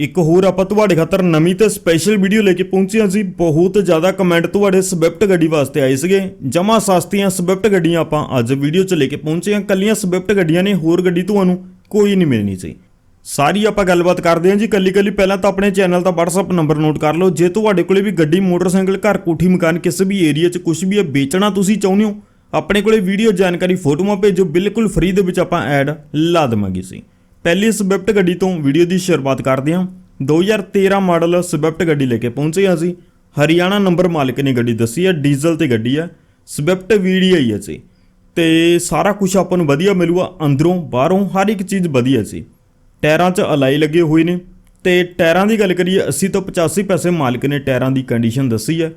ਇੱਕ ਹੋਰ ਆਪਾਂ ਤੁਹਾਡੇ ਖਾਤਰ ਨਵੀਂ ਤੇ ਸਪੈਸ਼ਲ ਵੀਡੀਓ ਲੈ ਕੇ ਪਹੁੰਚੇ ਹਾਂ ਜੀ। ਬਹੁਤ ਜ਼ਿਆਦਾ ਕਮੈਂਟ ਤੁਹਾਡੇ ਸਵਿਫਟ ਗੱਡੀ ਵਾਸਤੇ ਆਏ ਸੀਗੇ। ਜਮਾ ਸਸਤੀਆਂ ਸਵਿਫਟ ਗੱਡੀਆਂ ਆਪਾਂ ਅੱਜ ਵੀਡੀਓ 'ਚ ਲੈ ਕੇ ਪਹੁੰਚੇ ਹਾਂ। ਕੱਲੀਆਂ ਸਵਿਫਟ ਗੱਡੀਆਂ ਨੇ, ਹੋਰ ਗੱਡੀ ਤੁਹਾਨੂੰ ਕੋਈ ਨਹੀਂ ਮਿਲਣੀ ਸੀ ਸਾਰੀ ਆਪਾਂ ਗੱਲਬਾਤ ਕਰਦੇ ਹਾਂ ਜੀ। ਕੱਲੀ ਕੱਲੀ ਪਹਿਲਾਂ ਤਾਂ ਆਪਣੇ ਚੈਨਲ ਦਾ WhatsApp ਨੰਬਰ ਨੋਟ ਕਰ ਲਓ। ਜੇ ਤੁਹਾਡੇ ਕੋਲੇ ਵੀ ਗੱਡੀ, ਮੋਟਰਸਾਈਕਲ, ਘਰ, ਕੋਠੀ, ਮਕਾਨ, ਕਿਸੇ ਵੀ ਏਰੀਆ 'ਚ ਕੁਝ ਵੀ ਹੈ, ਵੇਚਣਾ ਤੁਸੀਂ ਚਾਹੁੰਦੇ ਹੋ, ਆਪਣੇ ਕੋਲੇ ਵੀਡੀਓ ਜਾਣਕਾਰੀ ਫੋਟੋਆਂ ਭੇਜੋ। ਬਿਲਕੁਲ ਫ੍ਰੀ ਦੇ ਵਿੱਚ ਆਪਾਂ ਐਡ ਲਾ ਦੇਵਾਂਗੇ ਸੀ ਪਹਿਲੀ ਸਵਿਫਟ ਗੱਡੀ ਤੋਂ ਵੀਡੀਓ ਦੀ ਸ਼ੁਰੂਆਤ ਕਰਦੇ ਹਾਂ। 2013 ਮਾਡਲ ਸਵਿਫਟ ਗੱਡੀ ਲੈ ਕੇ ਪਹੁੰਚੇ ਹਾਂ ਅਸੀਂ। ਹਰਿਆਣਾ ਨੰਬਰ ਮਾਲਕ ਨੇ ਗੱਡੀ ਦੱਸੀ ਹੈ, ਡੀਜ਼ਲ ਤੇ ਗੱਡੀ ਹੈ। ਸਵਿਫਟ ਵੀਡੀਆਈ ਹੈ ਜੀ। ਤੇ ਸਾਰਾ ਕੁਝ ਆਪਾਂ ਨੂੰ ਵਧੀਆ ਮਿਲੂਗਾ ਅੰਦਰੋਂ, ਬਾਹਰੋਂ, ਹਰ ਇੱਕ ਚੀਜ਼ ਵਧੀਆ ਸੀ ਟਾਇਰਾਂ 'ਚ ਅਲਾਈ ਲੱਗੇ ਹੋਏ ਨੇ। ਤੇ ਟਾਇਰਾਂ ਦੀ ਗੱਲ ਕਰੀਏ 80 ਤੋਂ 85 ਪੈਸੇ ਮਾਲਕ ਨੇ ਟਾਇਰਾਂ ਦੀ ਕੰਡੀਸ਼ਨ ਦੱਸੀ ਹੈ।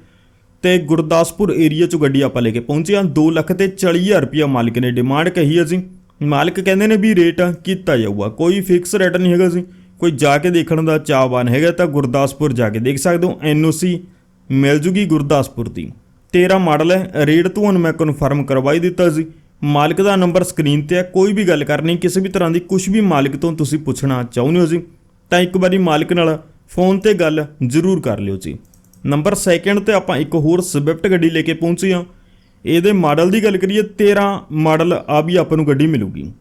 ਤੇ ਗੁਰਦਾਸਪੁਰ ਏਰੀਆ 'ਚੋਂ ਗੱਡੀ ਆਪਾਂ ਲੈ ਕੇ ਪਹੁੰਚੇ ਹਾਂ। 2 ਲੱਖ ਤੇ 40000 ਰੁਪਇਆ ਮਾਲਕ ਨੇ ਡਿਮਾਂਡ ਕਹੀ ਹੈ ਜੀ। ਮਾਲਕ ਕਹਿੰਦੇ ਨੇ ਵੀ ਰੇਟ ਕੀਤਾ ਜਾਊਗਾ, ਕੋਈ ਫਿਕਸ ਰੇਟ ਨਹੀਂ ਹੈਗਾ ਜੀ ਕੋਈ ਜਾ ਕੇ ਦੇਖਣ ਦਾ ਚਾਹਵਾਨ ਹੈਗਾ ਤਾਂ ਗੁਰਦਾਸਪੁਰ ਜਾ ਕੇ ਦੇਖ ਸਕਦੇ ਹੋ ਐਨਓਸੀ ਮਿਲ ਜੂਗੀ ਗੁਰਦਾਸਪੁਰ ਦੀ। 13 ਮਾਡਲ ਹੈ, ਰੇਟ ਤੁਹਾਨੂੰ ਮੈਂ ਕਨਫਰਮ ਕਰਵਾਈ ਦਿੱਤਾ ਸੀ। ਮਾਲਕ ਦਾ ਨੰਬਰ ਸਕਰੀਨ ਤੇ ਹੈ, ਕੋਈ ਵੀ ਗੱਲ ਕਰਨੀ, ਕਿਸੇ ਵੀ ਤਰ੍ਹਾਂ ਦੀ ਕੁਝ ਵੀ ਮਾਲਕ ਤੋਂ ਤੁਸੀਂ ਪੁੱਛਣਾ ਚਾਹੁੰਦੇ ਹੋ ਜੀ, ਤਾਂ ਇੱਕ ਵਾਰੀ ਮਾਲਕ ਨਾਲ ਫੋਨ ਤੇ ਗੱਲ ਜ਼ਰੂਰ ਕਰ ਲਿਓ ਜੀ। ਨੰਬਰ ਸੈਕਿੰਡ ਤੇ ਆਪਾਂ ਇੱਕ ਹੋਰ ਸਵਿਫਟ ਗੱਡੀ ਲੈ ਕੇ ਪਹੁੰਚੇ ਹਾਂ। ਇਹਦੇ ਮਾਡਲ ਦੀ ਗੱਲ ਕਰੀਏ 13 ਮਾਡਲ ਆ ਵੀ ਆਪਾਂ ਨੂੰ ਗੱਡੀ ਮਿਲੂਗੀ।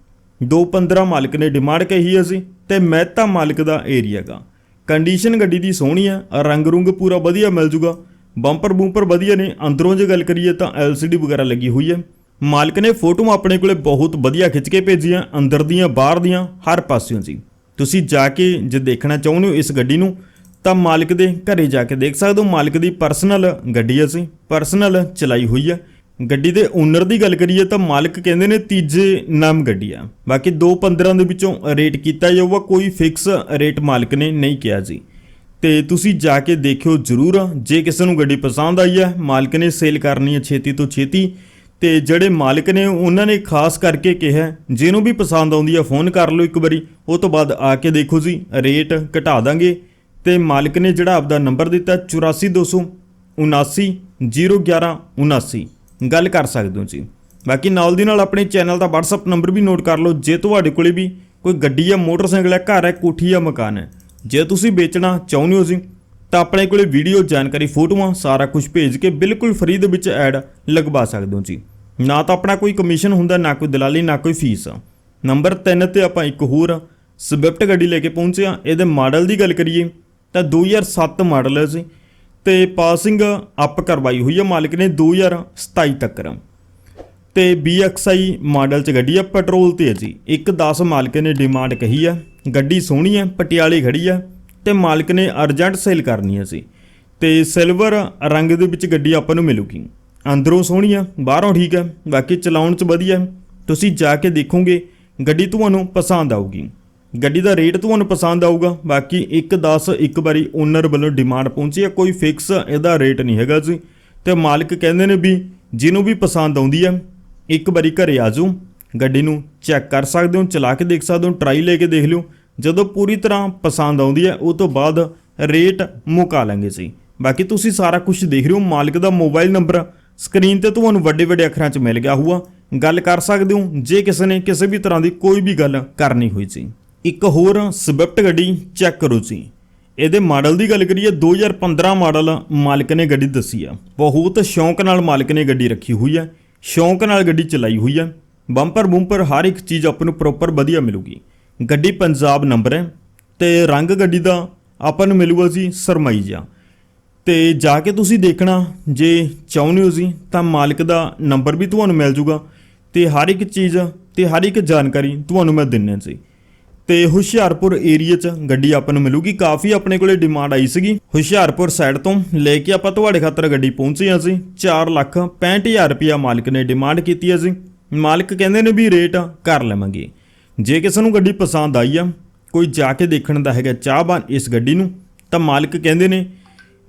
215 ਮਾਲਕ ਨੇ ਡਿਮਾਂਡ ਕਹੀ ਹੈ ਸੀ ਤੇ ਮਹਿਤਾ ਮਾਲਕ ਦਾ ਏਰੀਆ ਗਾ ਕੰਡੀਸ਼ਨ ਗੱਡੀ ਦੀ ਸੋਹਣੀ ਆ, ਰੰਗ ਰੁੰਗ ਪੂਰਾ ਵਧੀਆ ਮਿਲ ਜੂਗਾ। ਬੰਪਰ ਬੂੰਪਰ ਵਧੀਆ ਨੇ, ਅੰਦਰੋਂ ਜੇ ਗੱਲ ਕਰੀਏ ਤਾਂ LCD ਵਗੈਰਾ ਲੱਗੀ ਹੋਈ ਹੈ ਮਾਲਕ ਨੇ ਫੋਟੋਆਂ ਆਪਣੇ ਕੋਲੇ ਬਹੁਤ ਵਧੀਆ ਖਿੱਚ ਕੇ ਭੇਜੀਆਂ, ਅੰਦਰ ਦੀਆਂ, ਬਾਹਰ ਦੀਆਂ, ਹਰ ਪਾਸਿਓਂ ਜੀ। ਤੁਸੀਂ ਜਾ ਕੇ ਜੇ ਦੇਖਣਾ ਚਾਹੁੰਦੇ ਹੋ ਇਸ ਗੱਡੀ ਨੂੰ, ਤਾਂ ਮਾਲਕ ਦੇ ਘਰੇ ਜਾ ਕੇ ਦੇਖ ਸਕਦੇ ਹੋ। ਮਾਲਕ ਦੀ ਪਰਸਨਲ ਗੱਡੀ ਅਸੀਂ ਪਰਸਨਲ ਚਲਾਈ ਹੋਈ ਹੈ ਗੱਡੀ ਦੇ ਓਨਰ ਦੀ ਗੱਲ ਕਰੀਏ ਤਾਂ ਮਾਲਕ ਕਹਿੰਦੇ ਨੇ ਤੀਜੇ ਨਾਮ ਗੱਡੀ ਆ। ਬਾਕੀ 215 ਦੇ ਵਿੱਚੋਂ ਰੇਟ ਕੀਤਾ ਜਾਊਗਾ, ਕੋਈ ਫਿਕਸ ਰੇਟ ਮਾਲਕ ਨੇ ਨਹੀਂ ਕਿਹਾ ਜੀ। ਤੇ ਤੁਸੀਂ ਜਾ ਕੇ ਦੇਖਿਓ ਜ਼ਰੂਰ, ਜੇ ਕਿਸੇ ਨੂੰ ਗੱਡੀ ਪਸੰਦ ਆਈ ਹੈ, ਮਾਲਕ ਨੇ ਸੇਲ ਕਰਨੀ ਹੈ ਛੇਤੀ ਤੋਂ ਛੇਤੀ। ਤੇ ਜਿਹੜੇ ਮਾਲਕ ਨੇ, ਉਹਨਾਂ ਨੇ ਖਾਸ ਕਰਕੇ ਕਿਹਾ, ਜਿਹਨੂੰ ਵੀ ਪਸੰਦ ਆਉਂਦੀ ਹੈ ਫੋਨ ਕਰ ਲਓ ਇੱਕ ਵਾਰੀ, ਉਹ ਤੋਂ ਬਾਅਦ ਆ ਕੇ ਦੇਖੋ ਜੀ ਰੇਟ ਘਟਾ ਦਾਂਗੇ। ਤੇ ਮਾਲਕ ਨੇ ਜਿਹੜਾ ਆਪਦਾ ਨੰਬਰ ਦਿੱਤਾ 842779001179 ਗੱਲ ਕਰ ਸਕਦੇ ਹੋ ਜੀ। ਬਾਕੀ ਨਾਲ ਦੀ ਨਾਲ ਆਪਣੇ ਚੈਨਲ ਦਾ WhatsApp ਨੰਬਰ ਵੀ ਨੋਟ ਕਰ ਲਓ। ਜੇ ਤੁਹਾਡੇ ਕੋਲੇ ਵੀ ਕੋਈ ਗੱਡੀ ਜਾਂ ਮੋਟਰਸਾਈਕਲ ਹੈ ਘਰ ਹੈ, ਕੋਠੀ ਜਾਂ ਮਕਾਨ ਹੈ, ਜੇ ਤੁਸੀਂ ਵੇਚਣਾ ਚਾਹੁੰਦੇ ਹੋ ਜੀ, ਤਾਂ ਆਪਣੇ ਕੋਲੇ ਵੀਡੀਓ ਜਾਣਕਾਰੀ, ਫੋਟੋਆਂ, ਸਾਰਾ ਕੁਝ ਭੇਜ ਕੇ ਬਿਲਕੁਲ ਫ੍ਰੀ ਦੇ ਵਿੱਚ ਐਡ ਲਗਵਾ ਸਕਦੇ ਹੋ ਜੀ। ਨਾ ਤਾਂ ਆਪਣਾ ਕੋਈ ਕਮਿਸ਼ਨ ਹੁੰਦਾ, ਨਾ ਕੋਈ ਦਲਾਲੀ, ਨਾ ਕੋਈ ਫੀਸ। ਨੰਬਰ 3 ਤੇ ਆਪਾਂ ਇੱਕ ਹੋਰ ਸਵਿਫਟ ਗੱਡੀ ਲੈ ਕੇ ਪਹੁੰਚੇ ਆ ਇਹਦੇ ਮਾਡਲ ਦੀ ਗੱਲ ਕਰੀਏ, ਤਾਂ 2007 ਮਾਡਲ ਹੈ ਜੀ। ਤੇ ਪਾਸਿੰਗ ਅਪ ਕਰਵਾਈ ਹੋਈ ਹੈ ਮਾਲਕ ਨੇ 2027 ਤੱਕ। ਤੇ BXI ਮਾਡਲ ਚ ਗੱਡੀ ਆ ਪੈਟਰੋਲ ਤੇ ਹੈ ਜੀ 110 ਮਾਲਕ ਨੇ ਡਿਮਾਂਡ ਕਹੀ ਆ ਗੱਡੀ ਸੋਹਣੀ ਹੈ, ਪਟਿਆਲੇ ਖੜੀ ਆ ਤੇ ਮਾਲਕ ਨੇ ਅਰਜੈਂਟ ਸੇਲ ਕਰਨੀ ਹੈ ਸੀ। ਤੇ ਸਿਲਵਰ ਰੰਗ ਦੇ ਵਿੱਚ ਗੱਡੀ ਆਪਾਂ ਨੂੰ ਮਿਲੂਗੀ। ਅੰਦਰੋਂ ਸੋਹਣੀ ਆ ਬਾਹਰੋਂ ਠੀਕ ਹੈ, ਬਾਕੀ ਚਲਾਉਣ ਚ ਵਧੀਆ ਤੁਸੀਂ ਜਾ ਕੇ ਦੇਖੋਗੇ, ਗੱਡੀ ਤੁਹਾਨੂੰ ਪਸੰਦ ਆਊਗੀ। ਗੱਡੀ ਦਾ ਰੇਟ ਤੁਹਾਨੂੰ ਪਸੰਦ ਆਊਗਾ, ਬਾਕੀ 1.10 ਇੱਕ ਵਾਰੀ ਓਨਰ ਵੱਲੋਂ ਡਿਮਾਂਡ ਪਹੁੰਚੀ ਹੈ, ਕੋਈ ਫਿਕਸ ਇਹਦਾ ਰੇਟ ਨਹੀਂ ਹੈਗਾ ਜੀ। ਤੇ ਮਾਲਕ ਕਹਿੰਦੇ ਨੇ ਵੀ ਜਿਹਨੂੰ ਵੀ ਪਸੰਦ ਆਉਂਦੀ ਹੈ, ਇੱਕ ਵਾਰੀ ਘਰੇ ਆ ਜਾਓ, ਗੱਡੀ ਨੂੰ ਚੈੱਕ ਕਰ ਸਕਦੇ ਹੋ, ਚਲਾ ਕੇ ਦੇਖ ਸਕਦੇ ਹੋ ਟਰਾਈ ਲੈ ਕੇ ਦੇਖ ਲਿਓ। ਜਦੋਂ ਪੂਰੀ ਤਰ੍ਹਾਂ ਪਸੰਦ ਆਉਂਦੀ ਹੈ, ਉਹ ਤੋਂ ਬਾਅਦ ਰੇਟ ਮੁਕਾ ਲਾਂਗੇ ਜੀ। ਬਾਕੀ ਤੁਸੀਂ ਸਾਰਾ ਕੁਝ ਦੇਖ ਰਹੇ ਹੋ, ਮਾਲਕ ਦਾ ਮੋਬਾਈਲ ਨੰਬਰ ਸਕਰੀਨ ਤੇ ਤੁਹਾਨੂੰ ਵੱਡੇ ਵੱਡੇ ਅੱਖਰਾਂ 'ਚ ਮਿਲ ਗਿਆ ਹੋਊਗਾ। ਗੱਲ ਕਰ ਸਕਦੇ ਹੋ, ਜੇ ਕਿਸੇ ਨੇ ਕਿਸੇ ਵੀ ਤਰ੍ਹਾਂ ਦੀ ਕੋਈ ਵੀ ਗੱਲ ਕਰਨੀ ਹੋਈ ਸੀ ਇੱਕ ਹੋਰ ਸਵਿਫਟ ਗੱਡੀ ਚੈੱਕ ਕਰੋ ਜੀ। ਇਹਦੇ ਮਾਡਲ ਦੀ ਗੱਲ ਕਰੀਏ 2015 ਮਾਡਲ ਮਾਲਕ ਨੇ ਗੱਡੀ ਦੱਸੀ ਆ। ਬਹੁਤ ਸ਼ੌਂਕ ਨਾਲ ਮਾਲਕ ਨੇ ਗੱਡੀ ਰੱਖੀ ਹੋਈ ਹੈ ਸ਼ੌਂਕ ਨਾਲ ਗੱਡੀ ਚਲਾਈ ਹੋਈ ਹੈ ਬੰਪਰ ਬੂੰਪਰ ਹਰ ਇੱਕ ਚੀਜ਼ ਆਪਾਂ ਨੂੰ ਪ੍ਰੋਪਰ ਵਧੀਆ ਮਿਲੂਗੀ। ਗੱਡੀ ਪੰਜਾਬ ਨੰਬਰ ਹੈ ਤੇ ਰੰਗ ਗੱਡੀ ਦਾ ਆਪਾਂ ਨੂੰ ਮਿਲੂਗਾ ਜੀ ਸਰਮਾਈ ਜਾ ਤੇ ਜਾ ਕੇ ਤੁਸੀਂ ਦੇਖਣਾ, ਜੇ ਚਾਹੁੰਦੇ ਹੋ ਜੀ, ਤਾਂ ਮਾਲਕ ਦਾ ਨੰਬਰ ਵੀ ਤੁਹਾਨੂੰ ਮਿਲ ਜੂਗਾ। ਤੇ ਹਰ ਇੱਕ ਚੀਜ਼ ਤੇ ਹਰ ਇੱਕ ਜਾਣਕਾਰੀ ਤੁਹਾਨੂੰ ਮੈਂ ਦਿੰਨੇ ਸੀ ਤੇ ਹੁਸ਼ਿਆਰਪੁਰ ਏਰੀਆ 'ਚ ਗੱਡੀ ਆਪਾਂ ਨੂੰ ਮਿਲੂਗੀ। ਕਾਫੀ ਆਪਣੇ ਕੋਲੇ ਡਿਮਾਂਡ ਆਈ ਸੀਗੀ। ਹੁਸ਼ਿਆਰਪੁਰ ਸਾਈਡ ਤੋਂ ਲੈ ਕੇ ਆਪਾਂ ਤੁਹਾਡੇ ਖਾਤਰ ਗੱਡੀ ਪਹੁੰਚੀ ਆ ਸੀ 4 ਲੱਖ 65000 ਰੁਪਇਆ ਮਾਲਕ ਨੇ ਡਿਮਾਂਡ ਕੀਤੀ ਹੈ ਜੀ ਮਾਲਕ ਕਹਿੰਦੇ ਨੇ ਵੀ ਰੇਟ ਕਰ ਲਵਾਂਗੇ। ਜੇ ਕਿਸੇ ਨੂੰ ਗੱਡੀ ਪਸੰਦ ਆਈ ਆ, ਕੋਈ ਜਾ ਕੇ ਦੇਖਣ ਦਾ ਹੈਗਾ ਚਾਹਬਾਨ ਇਸ ਗੱਡੀ ਨੂੰ, ਤਾਂ ਮਾਲਕ ਕਹਿੰਦੇ ਨੇ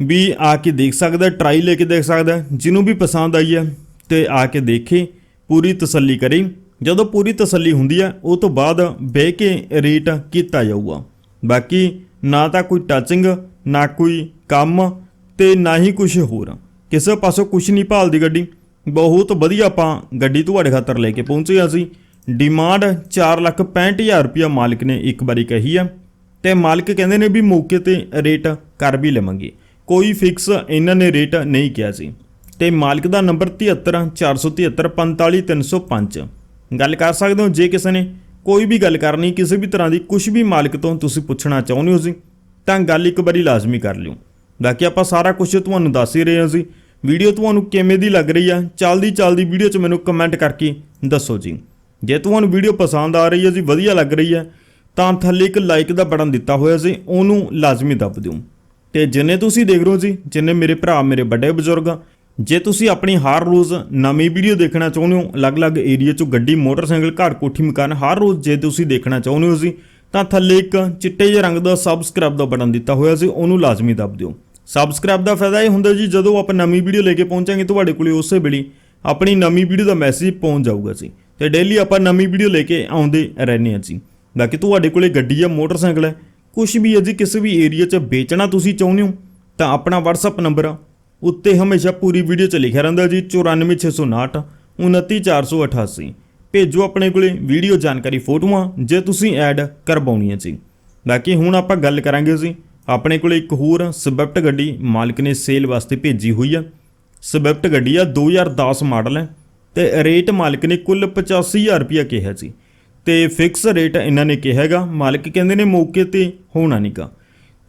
ਵੀ ਆ ਕੇ ਦੇਖ ਸਕਦਾ ਟਰਾਈ ਲੈ ਕੇ ਦੇਖ ਸਕਦਾ। ਜਿਹਨੂੰ ਵੀ ਪਸੰਦ ਆਈ ਆ, ਤੇ ਆ ਕੇ ਦੇਖੇ, ਪੂਰੀ ਤਸੱਲੀ ਕਰੇ। ਜਦੋਂ ਪੂਰੀ ਤਸੱਲੀ ਹੁੰਦੀ ਹੈ, ਉਹ ਤੋਂ ਬਾਅਦ ਬਹਿ ਕੇ ਰੇਟ ਕੀਤਾ ਜਾਊਗਾ। ਬਾਕੀ ਨਾ ਤਾਂ ਕੋਈ ਟੱਚਿੰਗ ਨਾ ਕੋਈ ਕੰਮ ਤੇ ਨਾ ਹੀ ਕੁਝ ਹੋਰ। ਕਿਸੇ ਪਾਸੋਂ ਕੁਝ ਨਹੀਂ ਭਾਲਦੀ ਗੱਡੀ। ਬਹੁਤ ਵਧੀਆ ਆਪਾਂ ਗੱਡੀ ਤੁਹਾਡੇ ਖਾਤਰ ਲੈ ਕੇ ਪਹੁੰਚੇ ਹਾਂ ਅਸੀਂ। ਡਿਮਾਂਡ 465000 ਰੁਪਇਆ ਮਾਲਕ ਨੇ ਇੱਕ ਵਾਰੀ ਕਹੀ ਆ ਤੇ ਮਾਲਕ ਕਹਿੰਦੇ ਨੇ ਵੀ ਮੌਕੇ ਤੇ ਰੇਟ ਕਰ ਵੀ ਲਵਾਂਗੇ। ਕੋਈ ਫਿਕਸ ਇਹਨਾਂ ਨੇ ਰੇਟ ਨਹੀਂ ਕਿਹਾ ਸੀ। ਤੇ ਮਾਲਕ ਦਾ ਨੰਬਰ 7347345305 ਗੱਲ ਕਰ ਸਕਦੇ ਹੋ ਜੇ ਕਿਸੇ ਨੇ ਕੋਈ ਵੀ ਗੱਲ ਕਰਨੀ ਕਿਸੇ ਵੀ ਤਰ੍ਹਾਂ ਦੀ ਕੁਝ ਵੀ ਮਾਲਕ ਤੋਂ ਤੁਸੀਂ ਪੁੱਛਣਾ ਚਾਹੁੰਦੇ ਹੋ ਜੀ ਤਾਂ ਗੱਲ ਇੱਕ ਵਾਰੀ ਲਾਜ਼ਮੀ ਕਰ ਲਿਓ। ਬਾਕੀ ਆਪਾਂ ਸਾਰਾ ਕੁਝ ਤੁਹਾਨੂੰ ਦੱਸ ਹੀ ਰਹੇ ਹਾਂ ਜੀ। ਵੀਡੀਓ ਤੁਹਾਨੂੰ ਕਿਵੇਂ ਦੀ ਲੱਗ ਰਹੀ ਆ ਚੱਲਦੀ ਚੱਲਦੀ ਵੀਡੀਓ 'ਚ ਮੈਨੂੰ ਕਮੈਂਟ ਕਰਕੇ ਦੱਸੋ ਜੀ। ਜੇ ਤੁਹਾਨੂੰ ਵੀਡੀਓ ਪਸੰਦ ਆ ਰਹੀ ਹੈ ਜੀ ਵਧੀਆ ਲੱਗ ਰਹੀ ਹੈ ਤਾਂ ਥੱਲੇ ਇੱਕ ਲਾਈਕ ਦਾ ਬਟਨ ਦਿੱਤਾ ਹੋਇਆ ਸੀ ਉਹਨੂੰ ਲਾਜ਼ਮੀ ਦੱਬ ਦਿਓ। ਤੇ ਜਿੰਨੇ ਤੁਸੀਂ ਦੇਖ ਰਹੇ ਹੋ ਜੀ ਜਿੰਨੇ ਮੇਰੇ ਭਰਾ ਮੇਰੇ ਵੱਡੇ ਬਜ਼ੁਰਗ ਆ, ਜੇ ਤੁਸੀਂ ਆਪਣੀ ਹਰ ਰੋਜ਼ ਨਵੀਂ ਵੀਡੀਓ ਦੇਖਣਾ ਚਾਹੁੰਦੇ ਹੋ, ਅਲੱਗ-ਅਲੱਗ ਏਰੀਆ 'ਚੋਂ ਗੱਡੀ, ਮੋਟਰਸਾਈਕਲ, ਘਰ ਕੋਠੀ ਮਕਾਨ ਹਰ ਰੋਜ਼ ਜੇ ਤੁਸੀਂ ਦੇਖਣਾ ਚਾਹੁੰਦੇ ਹੋ ਜੀ, ਤਾਂ ਥੱਲੇ ਇੱਕ ਚਿੱਟੇ ਜਿਹੇ ਰੰਗ ਦਾ ਸਬਸਕ੍ਰਾਈਬ ਦਾ ਬਟਨ ਦਿੱਤਾ ਹੋਇਆ ਸੀ, ਉਹਨੂੰ ਲਾਜ਼ਮੀ ਦੱਬ ਦਿਓ। ਸਬਸਕ੍ਰਾਈਬ ਦਾ ਫਾਇਦਾ ਇਹ ਹੁੰਦਾ ਜੀ, ਜਦੋਂ ਆਪਾਂ ਨਵੀਂ ਵੀਡੀਓ ਲੈ ਕੇ ਪਹੁੰਚਾਂਗੇ, ਤੁਹਾਡੇ ਕੋਲੇ ਉਸੇ ਵੇਲੇ ਆਪਣੀ ਨਵੀਂ ਵੀਡੀਓ ਦਾ ਮੈਸੇਜ ਪਹੁੰਚ ਜਾਊਗਾ ਜੀ। ਤੇ ਡੇਲੀ ਆਪਾਂ ਨਵੀਂ ਵੀਡੀਓ ਲੈ ਕੇ ਆਉਂਦੇ ਰਹਿੰਦੇ ਹਾਂ ਜੀ। ਬਾਕੀ ਤੁਹਾਡੇ ਕੋਲੇ ਗੱਡੀ ਆ ਮੋਟਰਸਾਈਕਲ ਹੈ ਕੁਝ ਵੀ ਹੈ ਜੀ, ਕਿਸੇ ਵੀ ਏਰੀਆ 'ਚ ਵੇਚਣਾ ਤੁਸੀਂ ਚਾਹੁੰਦੇ ਹੋ, ਤਾਂ ਆਪਣਾ WhatsApp ਨੰਬਰ ਆ ਉੱਤੇ ਹਮੇਸ਼ਾ ਪੂਰੀ ਵੀਡੀਓ 'ਚ ਲਿਖਿਆ ਰਹਿੰਦਾ ਜੀ 94659 29488 ਭੇਜੋ ਆਪਣੇ ਕੋਲੇ ਵੀਡੀਓ ਜਾਣਕਾਰੀ ਫੋਟੋਆਂ, ਜੇ ਤੁਸੀਂ ਐਡ ਕਰਵਾਉਣੀਆਂ ਜੀ। ਬਾਕੀ ਹੁਣ ਆਪਾਂ ਗੱਲ ਕਰਾਂਗੇ ਜੀ, ਆਪਣੇ ਕੋਲੇ ਇੱਕ ਹੋਰ ਸਵਿਫਟ ਗੱਡੀ ਮਾਲਕ ਨੇ ਸੇਲ ਵਾਸਤੇ ਭੇਜੀ ਹੋਈ ਆ। ਸਵਿਫਟ ਗੱਡੀ ਆ 2010 ਮਾਡਲ ਹੈ ਤੇ ਰੇਟ ਮਾਲਕ ਨੇ ਕੁੱਲ 85000 ਰੁਪਇਆ ਕਿਹਾ ਜੀ। ਤੇ ਫਿਕਸ ਰੇਟ ਇਹਨਾਂ ਨੇ ਕਿਹਾ ਮਾਲਕ ਕਹਿੰਦੇ ਨੇ ਮੌਕੇ ਤੇ ਹੋਣਾ ਨਹੀਂਗਾ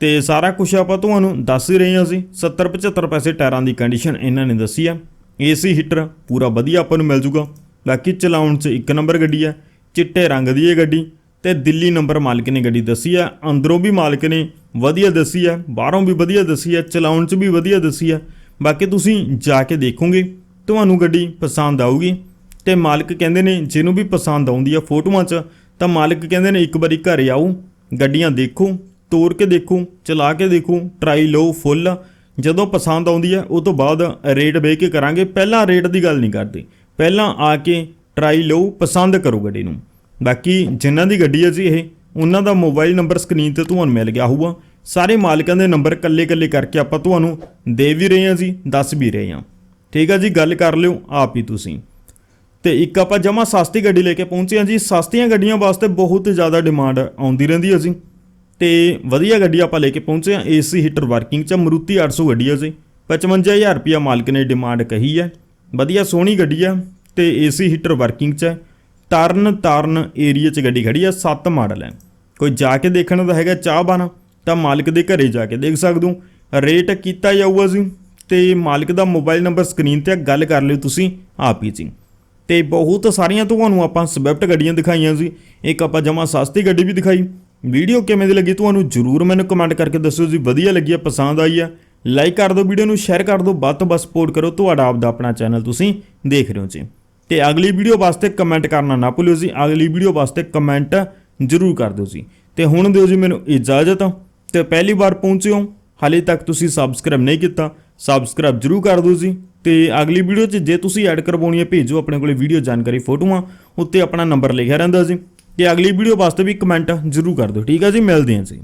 ਤੇ ਸਾਰਾ ਕੁਝ ਆਪਾਂ ਤੁਹਾਨੂੰ ਦੱਸ ਹੀ ਰਹੇ ਹਾਂ ਅਸੀਂ 70 75 ਪੈਸੇ ਟਾਇਰਾਂ ਦੀ ਕੰਡੀਸ਼ਨ ਇਹਨਾਂ ਨੇ ਦੱਸੀ ਆ। ਏਸੀ ਹੀਟਰ ਪੂਰਾ ਵਧੀਆ ਆਪਾਂ ਨੂੰ ਮਿਲ ਜੂਗਾ। ਬਾਕੀ ਚਲਾਉਣ 'ਚ ਇੱਕ ਨੰਬਰ ਗੱਡੀ ਆ, ਚਿੱਟੇ ਰੰਗ ਦੀ ਇਹ ਗੱਡੀ ਤੇ ਦਿੱਲੀ ਨੰਬਰ ਮਾਲਕ ਨੇ ਗੱਡੀ ਦੱਸੀ ਆ। ਅੰਦਰੋਂ ਵੀ ਮਾਲਕ ਨੇ ਵਧੀਆ ਦੱਸੀ ਆ, ਬਾਹਰੋਂ ਵੀ ਵਧੀਆ ਦੱਸੀ ਆ, ਚਲਾਉਣ 'ਚ ਵੀ ਵਧੀਆ ਦੱਸੀ ਆ। ਬਾਕੀ ਤੁਸੀਂ ਜਾ ਕੇ ਦੇਖੋਗੇ, ਤੁਹਾਨੂੰ ਗੱਡੀ ਪਸੰਦ ਆਊਗੀ। ਤੇ ਮਾਲਕ ਕਹਿੰਦੇ ਨੇ, ਜਿਹਨੂੰ ਵੀ ਪਸੰਦ ਆਉਂਦੀ ਆ ਫੋਟੋਆਂ 'ਚ, ਤਾਂ ਮਾਲਕ ਕਹਿੰਦੇ ਨੇ ਇੱਕ ਵਾਰੀ ਘਰ ਆਓ, ਗੱਡੀਆਂ ਦੇਖੋ। ਤੋਰ ਕੇ ਦੇਖੋ, ਚਲਾ ਕੇ ਦੇਖੂੰ ਟਰਾਈ ਲਓ ਫੁੱਲ ਜਦੋਂ ਪਸੰਦ ਆਉਂਦੀ ਹੈ, ਉਹ ਤੋਂ ਬਾਅਦ ਰੇਟ ਵੇਖ ਕੇ ਕਰਾਂਗੇ। ਪਹਿਲਾਂ ਰੇਟ ਦੀ ਗੱਲ ਨਹੀਂ ਕਰਦੇ। ਪਹਿਲਾਂ ਆ ਕੇ ਟਰਾਈ ਲਓ, ਪਸੰਦ ਕਰੋ ਗੱਡੀ ਨੂੰ। ਬਾਕੀ ਜਿਨ੍ਹਾਂ ਦੀ ਗੱਡੀ ਹੈ ਜੀ ਇਹ, ਉਹਨਾਂ ਦਾ ਮੋਬਾਈਲ ਨੰਬਰ ਸਕਰੀਨ ਤੇ ਤੁਹਾਨੂੰ ਮਿਲ ਗਿਆ ਹੋਊਗਾ। ਸਾਰੇ ਮਾਲਕਾਂ ਦੇ ਨੰਬਰ ਕੱਲੇ-ਕੱਲੇ ਕਰਕੇ ਆਪਾਂ ਤੁਹਾਨੂੰ ਦੇ ਵੀ ਰਹੇ ਹਾਂ ਜੀ, ਦੱਸ ਵੀ ਰਹੇ ਹਾਂ। ਠੀਕ ਆ ਜੀ, ਗੱਲ ਕਰ ਲਿਓ ਆਪ ਹੀ ਤੁਸੀਂ। ਤੇ ਇੱਕ ਆਪਾਂ ਜਮਾ ਸਸਤੀ ਗੱਡੀ ਲੈ ਕੇ ਪਹੁੰਚੇ ਹਾਂ ਜੀ। ਸਸਤੀਆਂ ਗੱਡੀਆਂ ਵਾਸਤੇ ਬਹੁਤ ਜ਼ਿਆਦਾ ਡਿਮਾਂਡ ਆਉਂਦੀ ਰਹਿੰਦੀ ਹੈ ਜੀ। ਤੇ ਵਧੀਆ ਗੱਡੀ ਆਪਾਂ ਲੈ ਕੇ ਪਹੁੰਚੇ ਹਾਂ। ਏਸੀ ਹੀਟਰ ਵਰਕਿੰਗ ਚ ਮਰੂਤੀ 800 ਗੱਡੀ ਆ ਜੀ 55000 ਰੁਪਿਆ ਮਾਲਕ ਨੇ ਡਿਮਾਂਡ ਕਹੀ ਹੈ ਵਧੀਆ ਸੋਹਣੀ ਗੱਡੀ ਆ ਤੇ ਏਸੀ ਹੀਟਰ ਵਰਕਿੰਗ ਚ ਹੈ ਤਰਨ ਤਾਰਨ ਏਰੀਆ ਚ ਗੱਡੀ ਖੜੀ ਆ 7 ਮਾਡਲ ਹੈ ਕੋਈ ਜਾ ਕੇ ਦੇਖਣ ਦਾ ਹੈਗਾ ਚਾਹ ਬਣ ਤਾਂ ਮਾਲਕ ਦੇ ਘਰੇ ਜਾ ਕੇ ਦੇਖ ਸਕਦੇ ਹੋ। ਰੇਟ ਕੀਤਾ ਜਾਊਗਾ ਜੀ। ਤੇ ਮਾਲਕ ਦਾ ਮੋਬਾਈਲ ਨੰਬਰ ਸਕਰੀਨ ਤੇ ਆ, ਗੱਲ ਕਰ ਲਿਓ ਤੁਸੀਂ ਆਪ ਹੀ ਜੀ। ਤੇ ਬਹੁਤ ਸਾਰੀਆਂ ਤੁਹਾਨੂੰ ਆਪਾਂ ਸਵਿਫਟ ਗੱਡੀਆਂ ਦਿਖਾਈਆਂ ਸੀ ਇੱਕ ਆਪਾਂ ਜਮਾ ਸਸਤੀ ਗੱਡੀ ਵੀ ਦਿਖਾਈ। ਵੀਡੀਓ ਕਿਵੇਂ ਦੀ ਲੱਗੀ ਤੁਹਾਨੂੰ ਜਰੂਰ ਮੈਨੂੰ ਕਮੈਂਟ ਕਰਕੇ ਦੱਸਿਓ ਜੀ। ਵਧੀਆ ਲੱਗੀ ਆ, ਪਸੰਦ ਆਈ ਆ ਲਾਈਕ ਕਰ ਦਿਓ ਵੀਡੀਓ ਨੂੰ ਸ਼ੇਅਰ ਕਰ ਦਿਓ, ਵੱਧ ਤੋਂ ਵੱਧ ਸਪੋਰਟ ਕਰੋ ਤੁਹਾਡਾ ਆਪਦਾ ਆਪਣਾ ਚੈਨਲ ਤੁਸੀਂ ਦੇਖ ਰਹੇ ਹੋ ਜੀ। ਤੇ ਅਗਲੀ ਵੀਡੀਓ ਵਾਸਤੇ ਕਮੈਂਟ ਕਰਨਾ ਨਾ ਭੁੱਲਿਓ ਜੀ। ਅਗਲੀ ਵੀਡੀਓ ਵਾਸਤੇ ਕਮੈਂਟ ਜਰੂਰ ਕਰ ਦਿਓ ਜੀ। ਤੇ ਹੁਣ ਦਿਓ ਜੀ ਮੈਨੂੰ ਇਜਾਜ਼ਤ। ਤੇ ਪਹਿਲੀ ਵਾਰ ਪਹੁੰਚਿਓ, ਹਾਲੇ ਤੱਕ ਤੁਸੀਂ ਸਬਸਕ੍ਰਾਈਬ ਨਹੀਂ ਕੀਤਾ ਸਬਸਕ੍ਰਾਈਬ ਜਰੂਰ ਕਰ ਦਿਓ ਜੀ। ਤੇ ਅਗਲੀ ਵੀਡੀਓ 'ਚ ਜੇ ਤੁਸੀਂ ਐਡ ਕਰਵਾਉਣੀ ਹੈ, ਭੇਜੋ ਆਪਣੇ ਕੋਲੇ ਵੀਡੀਓ ਜਾਣਕਾਰੀ ਫੋਟੋਆਂ, ਉੱਤੇ ਆਪਣਾ ਨੰਬਰ ਲਿਖਿਆ ਰਹਿੰਦਾ ਜੀ। ਤੇ ਅਗਲੀ ਵੀਡੀਓ ਵਾਸਤੇ ਵੀ ਕਮੈਂਟ ਜਰੂਰ ਕਰ ਦਿਓ। ਠੀਕ ਹੈ ਜੀ, ਮਿਲਦੇ ਹਾਂ ਜੀ।